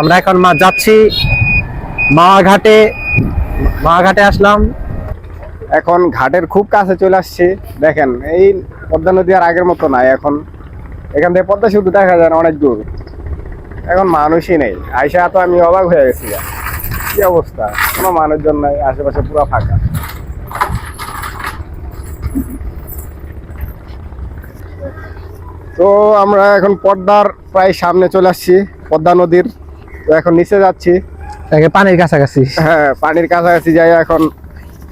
আমরা এখন মা যাচ্ছি মাওয়াঘাটে মাওয়াঘাটে আসলাম। এখন ঘাটের খুব কাছে চলে আসছি। দেখেন, এই পদ্মা নদী আর আগের মতো নাই এখন। এখান থেকে পদ্মা সেতু দেখা যায় না, অনেক দূর। এখন মানুষই নেই। আইসা তো আমি অবাক হয়ে গেছি। কি অবস্থা? কোনো মানুষজন নাই, আশেপাশে পুরো ফাঁকা। তো আমরা এখন পদ্মার প্রায় সামনে চলে আসছি, পদ্মা নদীর। তো এখন নিচে যাচ্ছি। পানির কাছাকাছি। হ্যাঁ পানির কাছাকাছি যাই এখন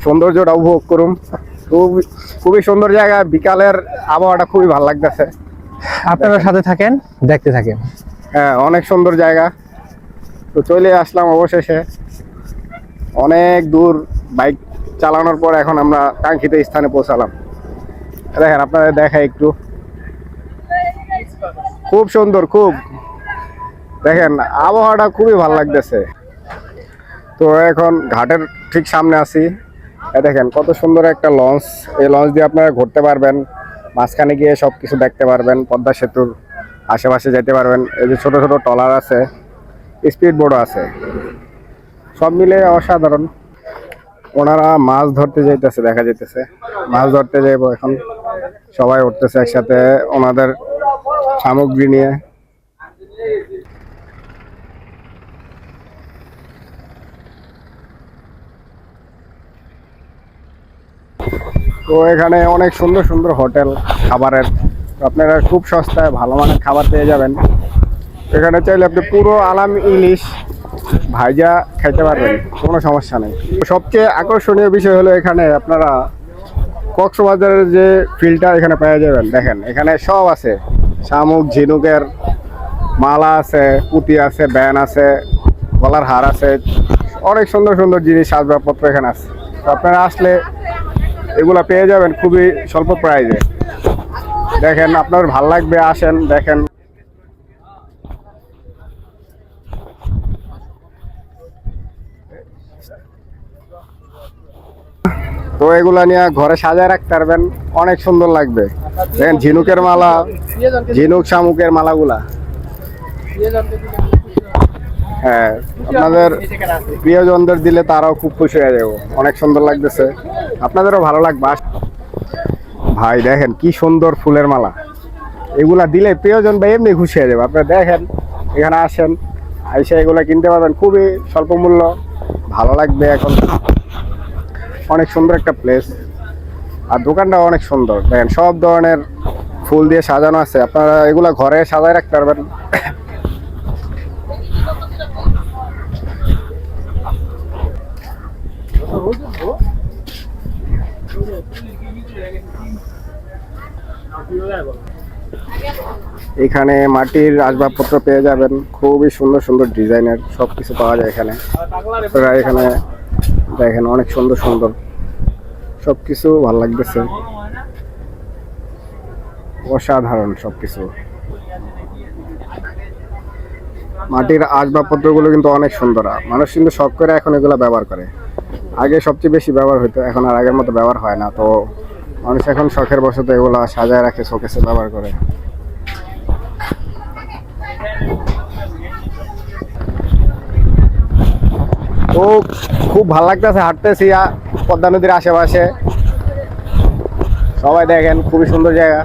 সৌন্দর্যটা উপভোগ করুন। খুবই খুবই সুন্দর জায়গা বিকালের আবহাওয়াটা খুবই ভালো লাগতেছে। আপনারা সাথে থাকেন দেখতে থাকেন। হ্যাঁ অনেক সুন্দর জায়গা। তো চলে আসলাম অবশেষে। অনেক দূর বাইক চালানোর পর এখন আমরা কাঙ্ক্ষিত স্থানে পৌঁছালাম। দেখেন আপনাদের দেখাই একটু। খুব সুন্দর খুব। দেখেন, আবহাওয়াটা খুবই ভালো লাগতেছে। তো এখন ঘাটের ঠিক সামনে আছি। দেখেন, কত সুন্দর একটা লঞ্চ। এই লঞ্চ দিয়ে আপনারা ঘুরতে পারবেন। মাঝখানে গিয়ে সব কিছু দেখতে পারবেন। পদ্মা সেতুর আশেপাশে যেতে পারবেন। এই যে ছোট ছোট ট্রলার আছে, স্পিড বোর্ডও আছে। সব মিলে অসাধারণ। ওনারা মাছ ধরতে যাইতেছে, দেখা যাইতেছে। মাছ ধরতে যাইব এখন। সবাই উঠতেছে একসাথে ওনাদের সামগ্রী নিয়ে। তো এখানে অনেক সুন্দর সুন্দর হোটেল, খাবারের। আপনারা খুব সস্তায় ভালো মানের খাবার পেয়ে যাবেন। এখানে চাইলে আপনি পুরো আলাম ইলিশ ভাইজা খেতে পারবেন, কোনো সমস্যা নেই। সবচেয়ে আকর্ষণীয় বিষয় হলো এখানে আপনারা কক্সবাজারের যে ফিলটা এখানে পেয়ে যাবেন, দেখেন, এখানে সব আছে। শামুক, ঝিনুকের মালা আছে, পুঁতি আছে, ব্যান আছে, গলার হার আছে, অনেক সুন্দর সুন্দর জিনিস আসবাবপত্র এখানে আছে। তো আপনারা আসলে এগুলা পেয়ে যাবেন খুবই স্বল্প প্রাইজে। দেখেন, আপনার ভালো লাগবে, আসেন, দেখেন। তো এগুলা নিয়ে ঘরে সাজায় রাখতে পারবেন, অনেক সুন্দর লাগবে। দেখেন, ঝিনুকের মালা, ঝিনুক শামুকের মালাগুলা। হ্যাঁ আপনাদের প্রিয়জনদের দিলে তারাও খুব খুশি হয়ে যাব। অনেক সুন্দর লাগতেছে। আপনাদেরও ভালো লাগবে। ভাই, দেখেন কি সুন্দর ফুলের মালা। এগুলা দিলে প্রিয়জন ভাই এমনি খুশি হয়ে যাবে। আপনারা দেখেন, এখানে আসেন, আইসা এগুলা কিনতে পারবেন। খুবই স্বল্প মূল্য, ভালো লাগবে এখন। অনেক সুন্দর একটা প্লেস আর দোকানটাও অনেক সুন্দর। দেখেন সব ধরনের ফুল দিয়ে সাজানো আছে। আপনারা এগুলা ঘরে সাজায় রাখতে পারবেন। এখানে মাটির আসবাবপত্র পেয়ে যাবেন। খুবই সুন্দর সুন্দর ডিজাইনের সব কিছু পাওয়া যায় এখানে। এখানে দেখেন অনেক সুন্দর সুন্দর সব কিছু ভালো লাগতেছে। অসাধারণ সব কিছু মাটির আসবাবপত্রগুলো কিন্তু অনেক সুন্দর। মানুষ কিন্তু শখ করে এখন এগুলো ব্যবহার করে। আগে সবচেয়ে বেশি ব্যবহার হতো এখন আর আগের মতো ব্যবহার হয় না। তো মানুষ এখন শখের বশত এগুলো সাজায় রাখে, শোকেসে ব্যবহার করে। তো খুব ভালো লাগতেছে, হাঁটতেছি পদ্মা নদীর আশেপাশে। সবাই দেখেন, খুবই সুন্দর জায়গা।